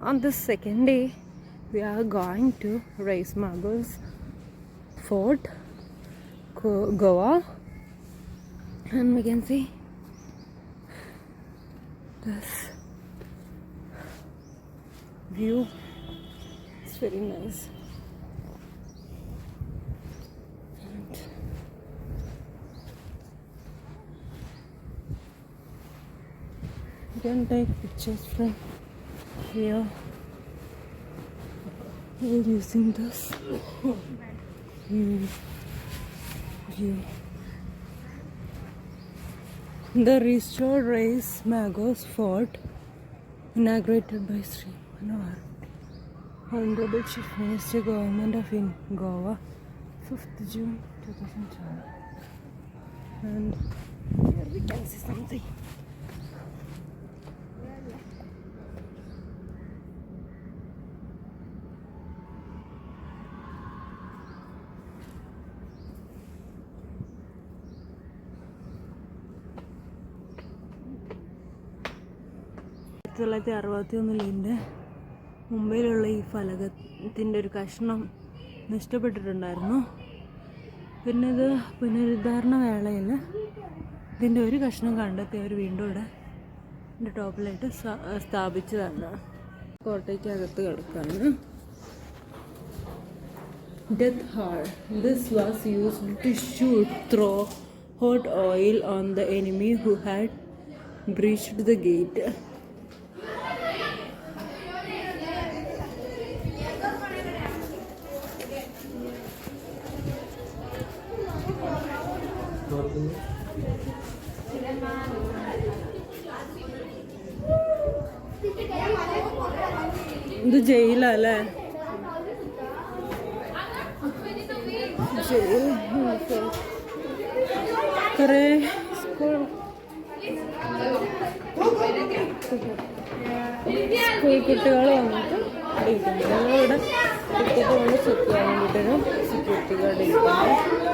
On the second day, we are going to Race Marbles Fort, Go- Goa, and we can see this view. It's very nice. You can take pictures from here using this. The restored race Magos Fort, inaugurated by Sri Manohar, Honorable Chief Minister, Government of in Goa, 5th June 2012. And here we can see something. ആയിരത്തി തൊള്ളായിരത്തി അറുപത്തി ഒന്നിൽ എന്റെ മുംബൈയിലുള്ള ഈ ഫലകത്തിന്റെ ഒരു കഷ്ണം നഷ്ടപ്പെട്ടിട്ടുണ്ടായിരുന്നു. പിന്നെ ഇത് പുനരുദ്ധാരണ വേളയിൽ ഇതിന്റെ ഒരു കഷ്ണം കണ്ടെത്തി അവർ വീണ്ടും ഇവിടെ ഇതിന്റെ ടോപ്പിലായിട്ട് സ്ഥാ- സ്ഥാപിച്ചതാണ്. കോട്ടയ്ക്കകത്ത് കിടക്കാണ്. Death hall this was used to shoot through hot oil on the enemy who had breached the gate. ജയിലല്ലേ? ജയിൽ സ്കൂൾ സ്കൂൾ വന്നിട്ട് ഇരിക്കുന്നു. ഞങ്ങളിവിടെ ചെയ്യാൻ വേണ്ടിയിട്ടൊരു സെക്യൂരിറ്റി ഗാർഡ് ഇരിക്കുന്നു.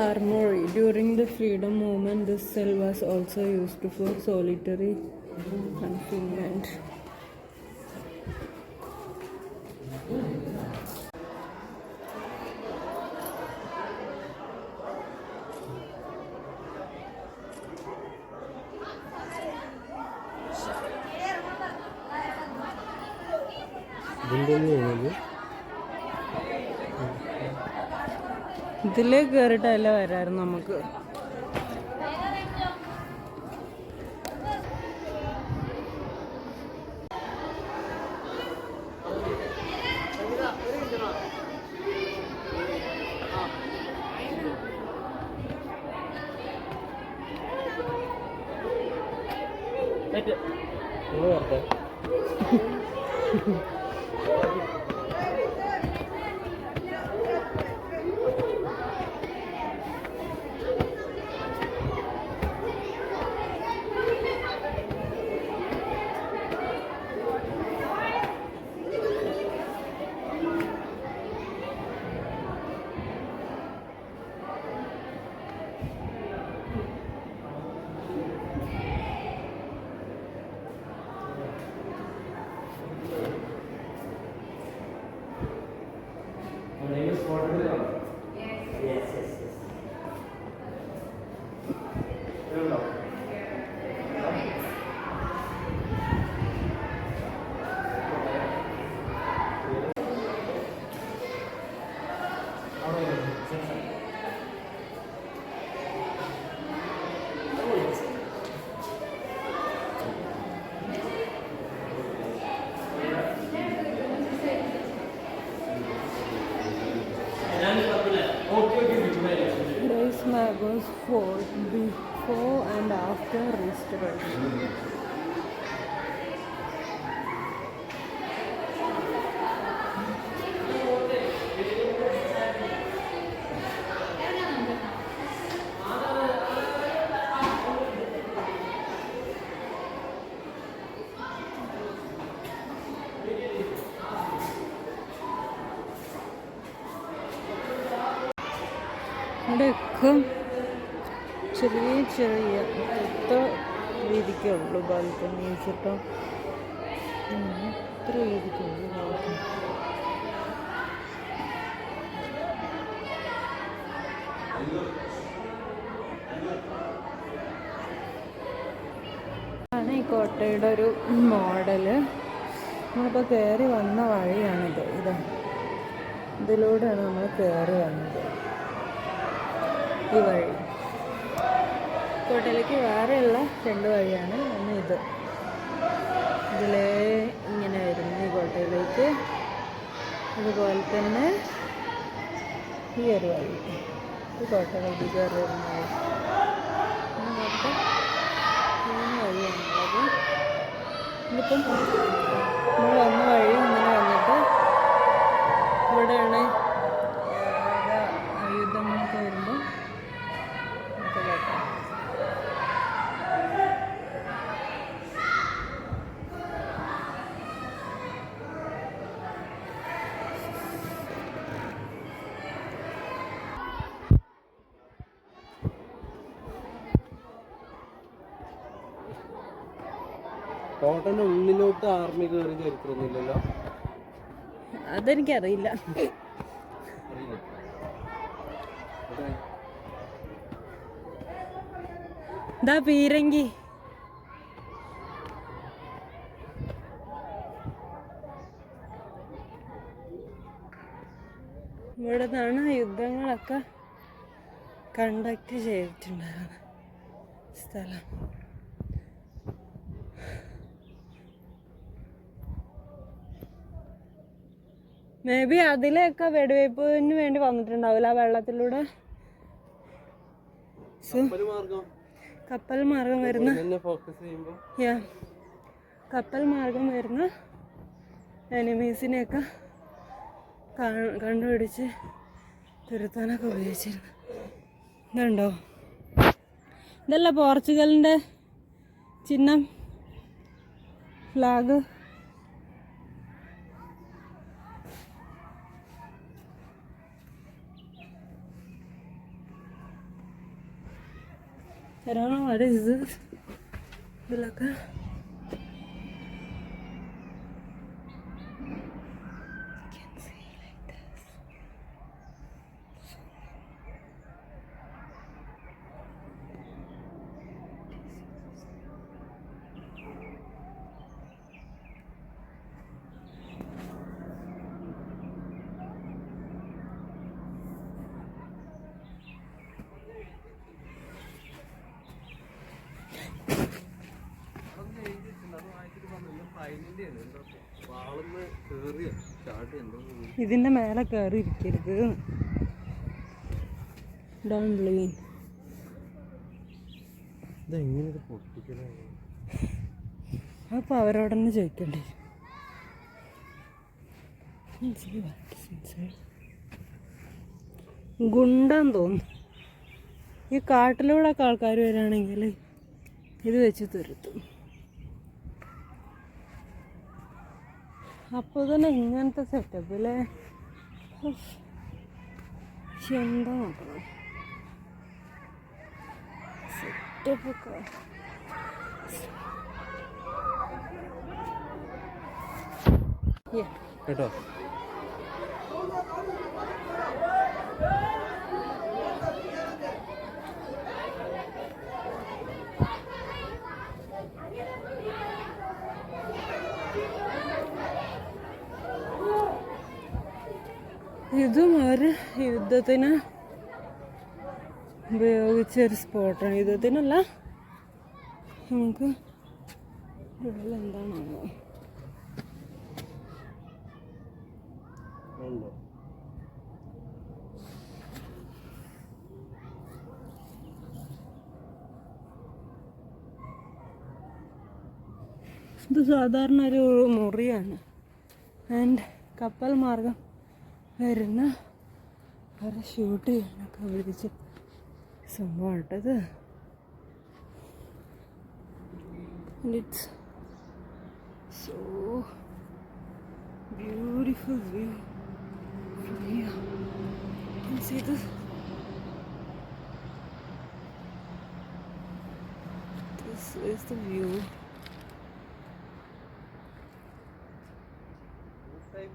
Armory. During the freedom movement, this cell was also used for solitary confinement. ഇതിലേ കയറിയിട്ടല്ല വരായിരുന്നു നമുക്ക്. আসতে পারবে 근데 금 줄이 줄이 ബാൽക്കണീസ് കേട്ടോ ഉം, ഇത്ര ബാൽക്കണി ആണ് ഈ കോട്ടയുടെ ഒരു മോഡൽ നമ്മളിപ്പോൾ കയറി വന്ന വഴിയാണിത്. ഇത്. ഇതിലൂടെയാണ് നമ്മൾ കയറി വന്നത്. ഈ വഴി. കോട്ടയിലേക്ക് വേറെയുള്ള രണ്ട് വഴിയാണ് ഒന്ന് ഇത്. ഇതിലേ ഇങ്ങനെ വരുന്നു ഈ കോട്ടയിലേക്ക്. അതുപോലെ തന്നെ ഈ ഒരു വഴി. ഈ കോട്ടയിലേക്ക് കയറി വരുന്ന വഴി മൂന്ന് വഴിയാണുള്ളത്. ഇതിപ്പം നമ്മൾ വന്ന വഴി ഇങ്ങനെ വന്നിട്ട് ഇവിടെയാണ് ഏതാ ആയുധം എന്നൊക്കെ വരുമ്പോൾ നമുക്ക് കേട്ടോ കോട്ടന്റെ ഉള്ളിലോട്ട് ആർമി കയറി ചരിത്രമൊന്നുമില്ലല്ലോ? അതെനിക്കറിയില്ല. ഇതാ പീരങ്കി. ഇവിടെ നിന്നാണ് യുദ്ധങ്ങളൊക്കെ കണ്ടക്ട് ചെയ്തിട്ടുണ്ടായിരുന്നത്. സ്ഥലം. മേ ബി അതിലൊക്കെ വെടിവയ്പ്പിന് വേണ്ടി വന്നിട്ടുണ്ടാവില്ല. ആ വെള്ളത്തിലൂടെ. കപ്പൽ മാർഗം വരുന്ന കപ്പൽ മാർഗം വരുന്ന എനിമീസിനെയൊക്കെ കണ്ടുപിടിച്ച് തുരുത്താനൊക്കെ ഉപയോഗിച്ചിരുന്നു. ഇതുണ്ടോ? ഇതല്ല പോർച്ചുഗലിന്റെ ചിഹ്നം. Flag I don't know what is this. Look. ഇതിന്റെ മേലെ കയറി ഇരിക്കരുത്. ഡോൺ ലീൻ ഇതെങ്ങനെ ഇത് പൊട്ടിക്കലാണ് അപ്പോൾ അവരോടന്നെ ചോദിക്കണ്ടേ? ഗുണ്ടെന്ന് തോന്നുന്നു. ഈ കാട്ടിലൂടെ ആൾക്കാർ വരാണെങ്കിൽ ഇത് വെച്ച് തുരത്തും. അപ്പോൾ തന്നെ ഇങ്ങനത്തെ സെറ്റപ്പിലെ എന്താ നോക്കണം? സെറ്റപ്പൊക്കെ കേട്ടോ? ഇതും ഒരു യുദ്ധത്തിന് ഉപയോഗിച്ച ഒരു സ്പോട്ടാണ് യുദ്ധത്തിനല്ല നമുക്ക് ഉള്ളിൽ എന്താണോ ഇത് സാധാരണ ഒരു മുറിയാണ്. ആൻഡ് കപ്പൽ മാർഗം വരുന്ന അവരെ ഷൂട്ട് ചെയ്യാനൊക്കെ വിളിച്ച് സംഭവമായിട്ടത് it's so beautiful view from here. You can see this. This is the view What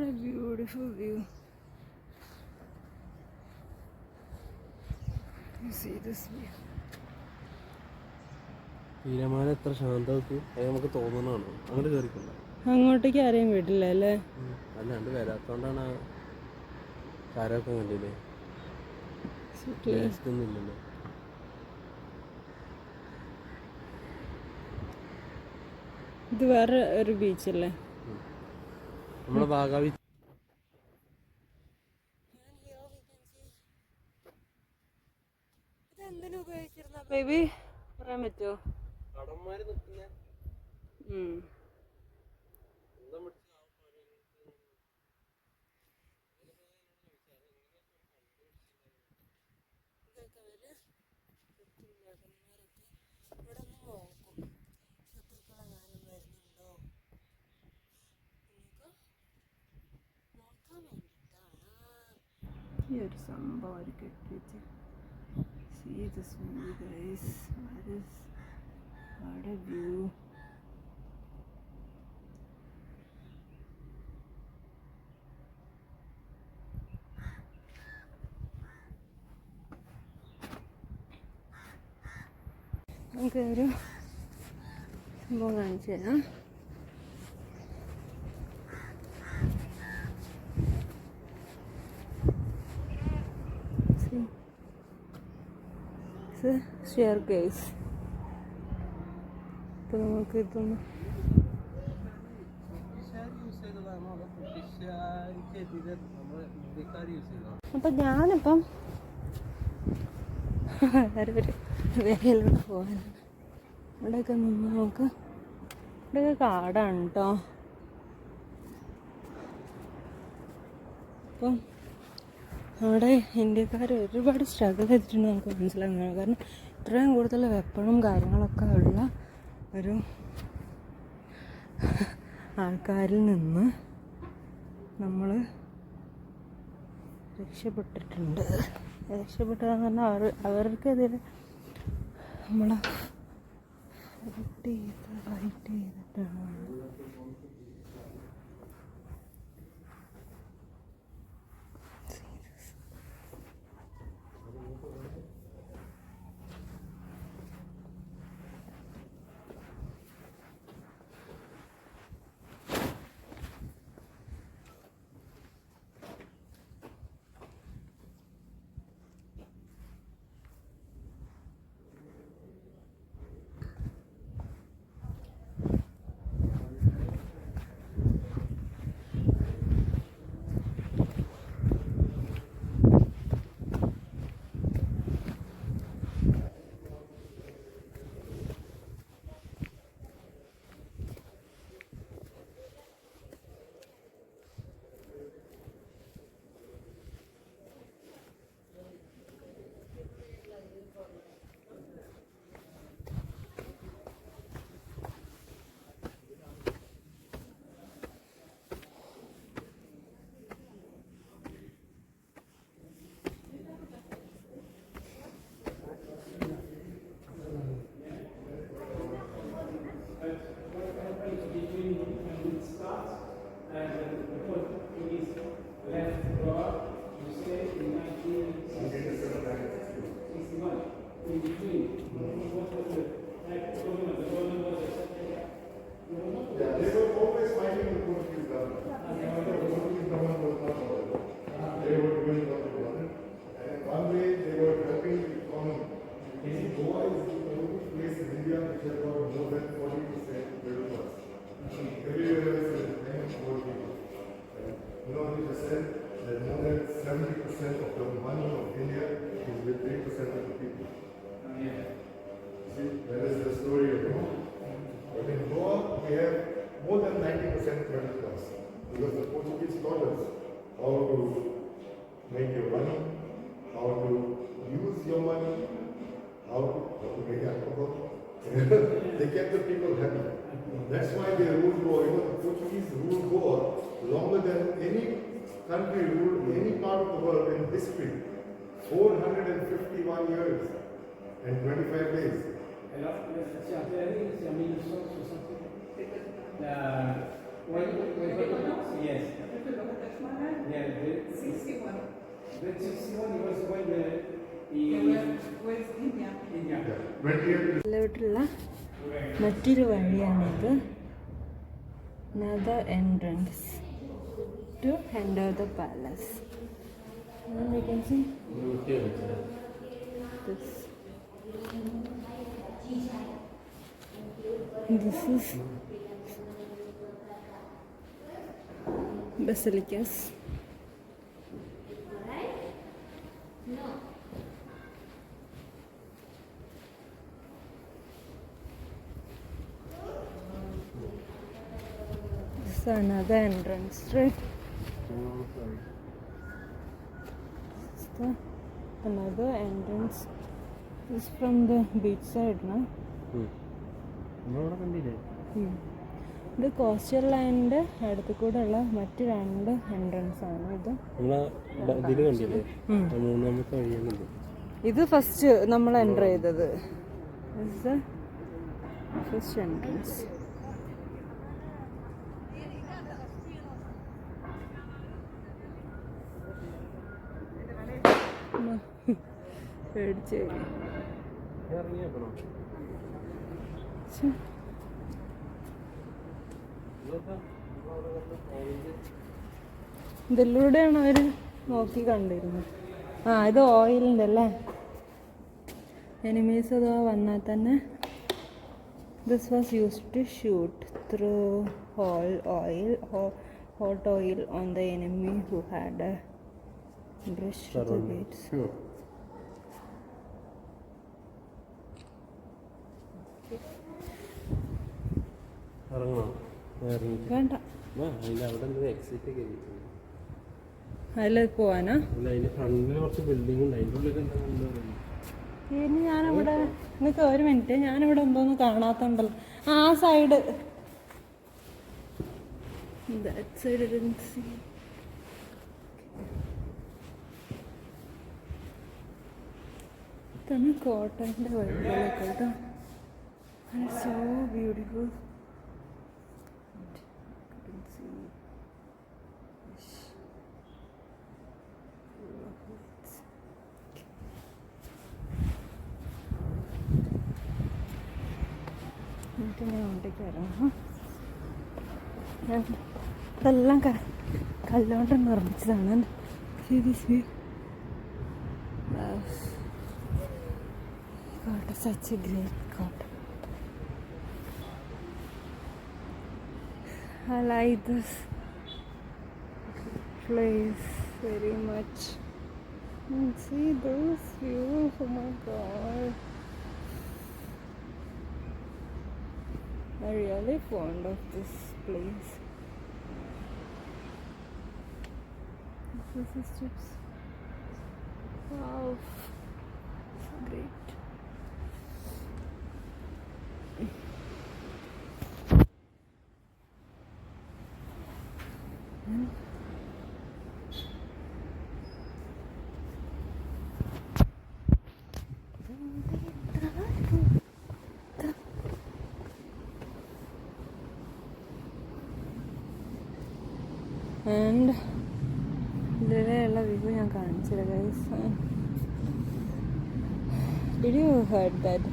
a beautiful view. You see this view. തീരമാനം എത്ര ശാന്തമാക്കി അത് നമുക്ക് തോന്നണതാണ് അങ്ങോട്ട് കയറിക്കണ്ട അങ്ങോട്ടേക്ക് ആരെയും വിടില്ല അല്ലേ? അല്ലാണ്ട് വരാത്തോണ്ടാണ് കാരൊക്കെ കണ്ടില്ലേ? ഇല്ലല്ലോ. ഇത് വേറെ ഒരു ബീച്ചല്ലേ നമ്മുടെ ഭാഗാവി ഇതെന്തിനു ഉപയോഗിച്ചിരുന്ന ബേബി പറയാൻ പറ്റുമോ ഒരു സംഭവം അവർ കെട്ടിച്ച് See this view guys. What is what a view. നമുക്ക് ഒരു സംഭവം കാണിച്ചു തരാം See? It's a staircase. ഇപ്പൊ നമുക്ക് ഇതൊന്ന് യൂസ് ചെയ്തതാണോ അതോ ബ്രിട്ടീഷുകാർക്കെതിരെ നമ്മുടെ അപ്പോൾ നമുക്ക് ഇതൊന്ന് അപ്പൊ ഞാനിപ്പം വേറെ ഒരു വേലൂടെ ഇവിടെയൊക്കെ നിന്ന് നോക്ക്. ഇവിടെയൊക്കെ കാടാണ് കേട്ടോ അപ്പം അവിടെ ഇന്ത്യക്കാർ ഒരുപാട് സ്ട്രഗിൾ ചെയ്തിട്ടുണ്ട് നമുക്ക് മനസ്സിലാകുന്നത് കാരണം ഇത്രയും കൂടുതൽ വെപ്പണും കാര്യങ്ങളൊക്കെ ഉള്ള ഒരു ആൾക്കാരിൽ നിന്ന് നമ്മൾ രക്ഷപ്പെട്ടിട്ടുണ്ട്. രക്ഷപ്പെട്ടതെന്ന് പറഞ്ഞാൽ അവർ അവർക്കെതിരെ നമ്മളെ ഫൈറ്റ് ചെയ്ത് ഫൈറ്റ് ചെയ്തിട്ടാണ്. More than 90% middle class. Because the Portuguese taught us how to make your money, how to use your money, how to, how to make alcohol, they kept the people happy. That's why they ruled Goa. You know, the Portuguese ruled Goa longer than any country ruled any part of the world in history. 451 years and 25 days La... Oui, oui, oui, yes. Yeah, the, 61. the 61 he was when the, He the was with India. India. Yeah. 28 ഇതിലോട്ടുള്ള മറ്റൊരു വഴിയാണിത് another entrance to enter the palace and you can see this this is basilicus. This is another entrance, right? This is the another entrance. This is from the beach side, no? Hmm. Hmm. ഇത് coastal land അടുത്ത് കൂടെ ഉള്ള മറ്റു രണ്ട് entrance ആണ് ഇത്. ഇത് first നമ്മൾ എന്റർ ചെയ്തത്. First entrance പേടിച്ചേ. ഇതിലൂടെയാണ് അവർ നോക്കി കണ്ടിരുന്നത്. ആ ഇത് ഓയിലിന്റെ അല്ലേ എനിമീസ് അത് വന്നാൽ തന്നെ this was use to shoot through hole oil hot oil on the enemy who had a breached the gates Sure. ഇറങ്ങണോ. ഇറങ്ങി വേണ്ട. അതിൽ പോവാനാ? ഇനി ഞാനിവിടെ നിനക്ക് ഒരു മിനിറ്റ് ഞാനിവിടെ എന്തോന്ന് കാണാത്തുണ്ടല്ലോ. ആ സൈഡ് സൈഡ് ഇതാണ് കോട്ടന്റെ വഴികളൊക്കെ കേട്ടോ സോ ബ്യൂട്ടിഫുൾ വരാം ഞാൻ ഇതെല്ലാം ക കല്ലുകൊണ്ട് നിർമ്മിച്ചതാണ് view? Wow. God, such a great God. I like this place very much. And see those views, oh my god. I'm really fond of this place. This is. Wow. And ഇതിലുള്ള view ഞാൻ കാണിച്ചില്ല guys did you heard that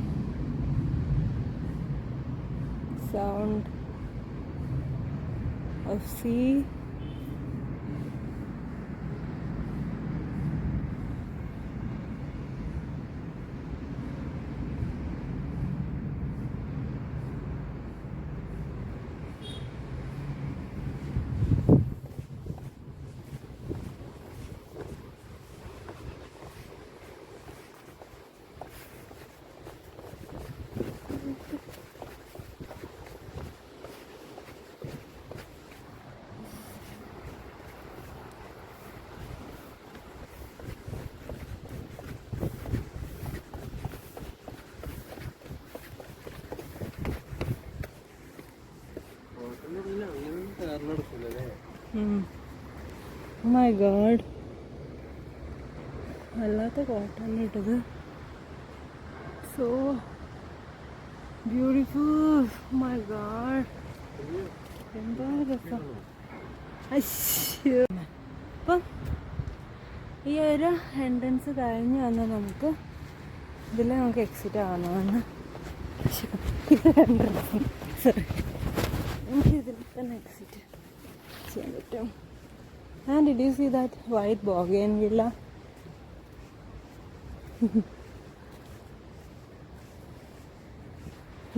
sound of sea my god വല്ലാത്ത കോട്ടൺ ഇട്ടത് so beautiful my god എന്താ രസം. അപ്പം ഈ ഒരു എൻട്രൻസ് കഴിഞ്ഞ് വന്നാൽ നമുക്ക് ഇതിൽ നമുക്ക് എക്സിറ്റ് ആവണമെന്ന്. എൻട്രൻസ് സോറി നമുക്ക് ഇതിൽ തന്നെ എക്സിറ്റ് ചെയ്യാൻ പറ്റും. ആൻഡ് ഇറ്റ് ഈസ് ഈ that white bougainvillea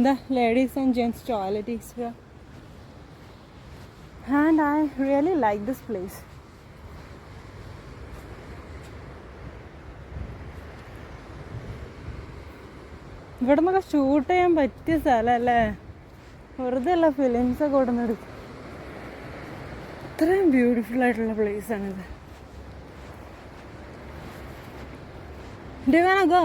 the ladies and gents toilet is here. And i really like this place. ഇവിടെ നിന്നൊക്കെ ഷൂട്ട് ചെയ്യാൻ പറ്റിയ സ്ഥലമല്ലേ വെറുതെ അല്ല ഇവിടെ നിന്ന് കൊടുന്നെടുക്കും ഇത്രയും ബ്യൂട്ടിഫുൾ ആയിട്ടുള്ള പ്ലേസ് ആണിത് you wanna go?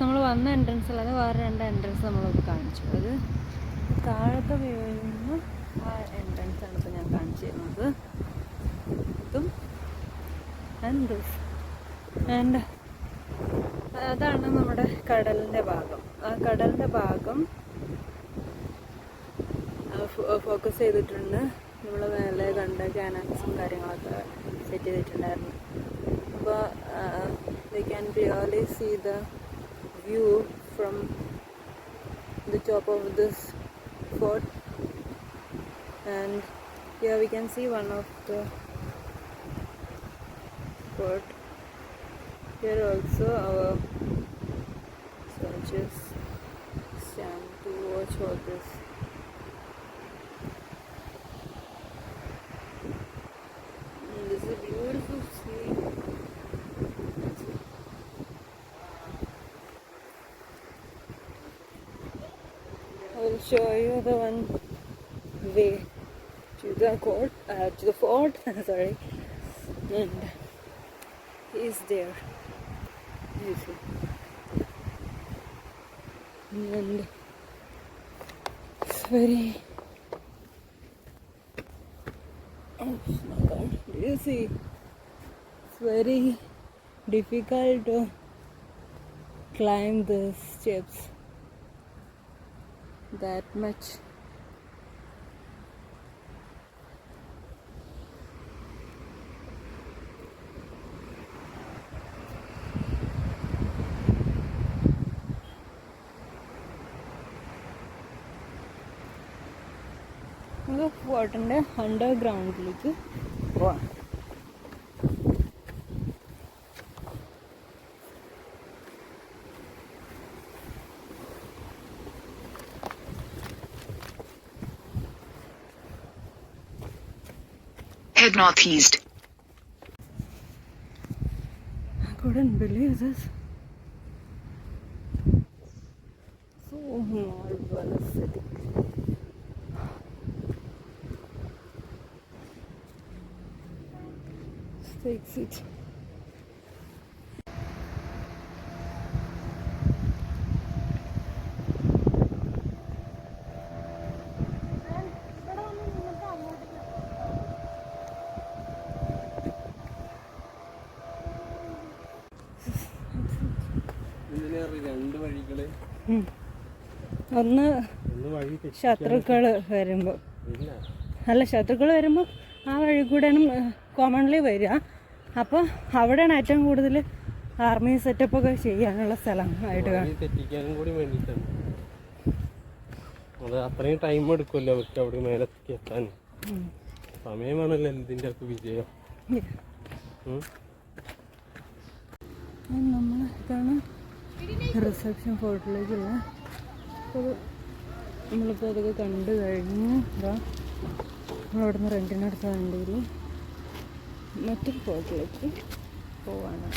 നമ്മൾ വന്ന എൻട്രൻസ് അല്ലാതെ വേറെ രണ്ട് എൻട്രൻസ് നമ്മളൊക്കെ കാണിച്ചു. അത് താഴത്തെ വ്യൂവിൽ നിന്ന് ആ എൻട്രൻസ് ആണ് ഇപ്പോൾ ഞാൻ കാണിച്ചു തരുന്നത്. ഇതും ആൻഡ് ദിസ് ആൻഡ് അതാണ് നമ്മുടെ കടലിന്റെ ഭാഗം. ആ കടലിന്റെ ഭാഗം ഫോക്കസ് ചെയ്തിട്ടുണ്ട്. നമ്മൾ മേലെ കണ്ട ക്യാനൽസും കാര്യങ്ങളൊക്കെ സെറ്റ് ചെയ്തിട്ടുണ്ടായിരുന്നു. അപ്പോൾ we can really see the view from the top of this fort. And here we can see one of the fort. Here also our soldiers stand to watch all this. The one way to the court, uh, to the fort. sorry, and he's there. You see. And it's very. Oh my god! You see? It's very difficult to climb the steps that much. നമുക്ക് ഫോർട്ടിന്റെ അണ്ടർഗ്രൗണ്ടിലേക്ക് പോവാം northeast. I couldn't believe this. So marvelous city. Stay seat. രണ്ട് വഴികൾ. ഒന്ന് ശത്രുക്കൾ വരുമ്പോ. അല്ല ശത്രുക്കൾ വരുമ്പോൾ ആ വഴി കൂടെയാണ് കോമൺലി വരിക. അപ്പോൾ അവിടെയാണ് ഏറ്റവും കൂടുതൽ ആർമി സെറ്റപ്പ് ഒക്കെ ചെയ്യാനുള്ള സ്ഥലം ആയിട്ട് തെറ്റിക്കാനും കൂടി വേണ്ടിയിട്ടാണ് അത് അത്രയും ടൈം എടുക്കുമല്ലോ അവർക്ക് അവിടെ മേലെ എത്താൻ. സമയമാണല്ലോ എന്തിന്റെ ഒക്കെ വിജയം? നമ്മളെ നമ്മൾ ഇതാണ് റിസപ്ഷൻ ഫോട്ടോയിലേക്കുള്ള അപ്പോൾ നമ്മളിപ്പോൾ അതൊക്കെ കണ്ടു കഴിഞ്ഞ് ഇതാ നമ്മളവിടെ നിന്ന് റെന്റിനെടുത്ത വണ്ടിയിൽ മറ്റൊരു ഫോട്ടോയിലേക്ക് പോവാണ്.